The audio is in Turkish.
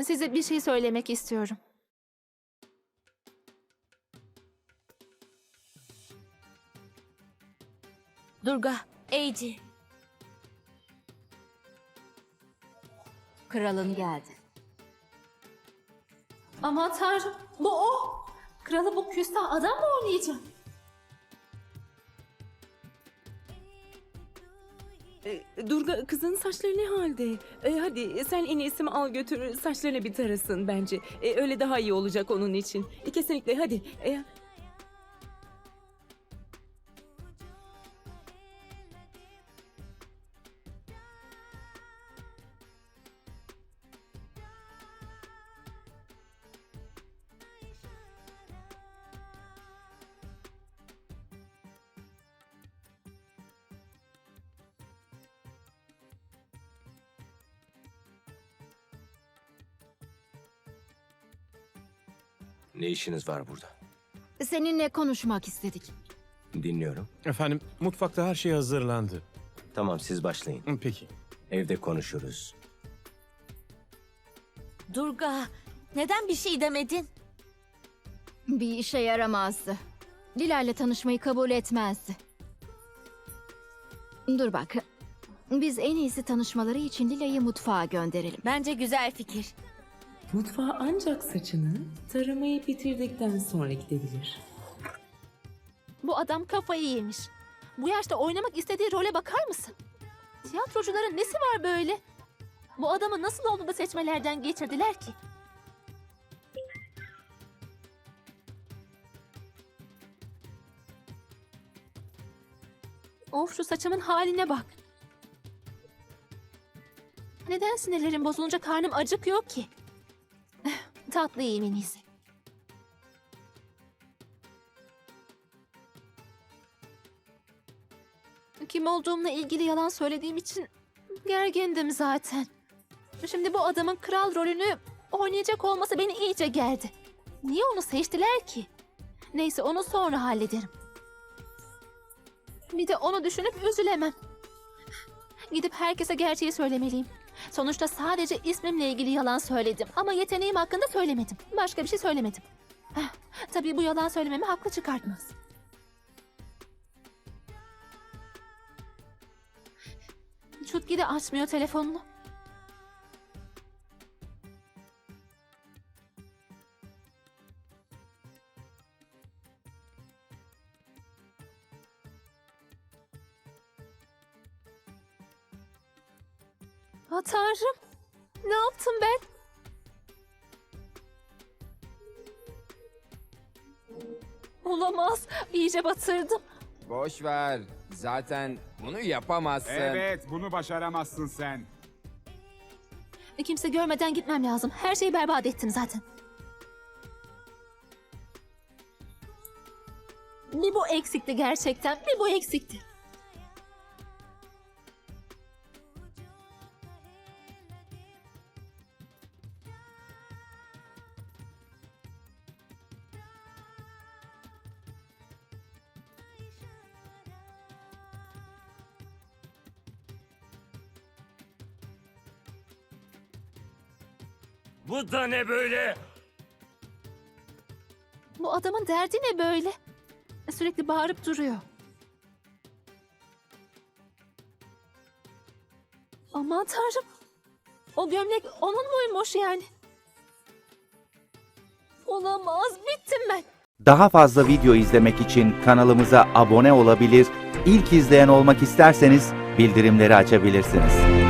Size bir şey söylemek istiyorum. Durga, Eiji. Kralın geldi. Aman tanrım bu o. Kralı bu küstah adam mı oynayacak? E, Durga kızın saçları ne halde? E, hadi sen en iyisi al götür saçlarını bir tarasın bence. E, öyle daha iyi olacak onun için. E, kesinlikle hadi. E, Ne işiniz var burada? Seninle konuşmak istedik. Dinliyorum. Efendim, mutfakta her şey hazırlandı. Tamam siz başlayın. Hı, Peki. Evde konuşuruz. Durga, neden bir şey demedin? Bir işe yaramazdı. Lila ile tanışmayı kabul etmezdi. Dur bak. Biz en iyisi tanışmaları için Lila'yı mutfağa gönderelim. Bence güzel fikir. Mutfağa ancak saçını taramayı bitirdikten sonra gidebilir. Bu adam kafayı yemiş. Bu yaşta oynamak istediği role bakar mısın? Tiyatrocuların nesi var böyle? Bu adamı nasıl oldu da seçmelerden geçirdiler ki? Of şu saçımın haline bak. Neden sinirlerim bozulunca karnım acıkıyor ki? Tatlı iyisi. Kim olduğumla ilgili yalan söylediğim için gergindim zaten. Şimdi bu adamın kral rolünü oynayacak olması beni iyice gerdi. Niye onu seçtiler ki? Neyse onu sonra hallederim. Bir de onu düşünüp üzülemem. Gidip herkese gerçeği söylemeliyim. Sonuçta sadece ismimle ilgili yalan söyledim ama yeteneğim hakkında söylemedim. Başka bir şey söylemedim. Heh, Tabii bu yalan söylememi haklı çıkartmaz. Çutki de açmıyor telefonunu. Ha tanrım. Ne yaptım ben? Olamaz. İyice batırdım. Boş ver. Zaten bunu yapamazsın. Evet, bunu başaramazsın sen. E, Kimse görmeden gitmem lazım. Her şeyi berbat ettim zaten. Bir bu eksikti gerçekten. Bir bu eksikti. Bu da ne böyle? Bu adamın derdi ne böyle? Sürekli bağırıp duruyor. Aman tanrım. O gömlek onun muymuş yani? Olamaz. Bittim ben. Daha fazla video izlemek için kanalımıza abone olabilir, ilk izleyen olmak isterseniz bildirimleri açabilirsiniz.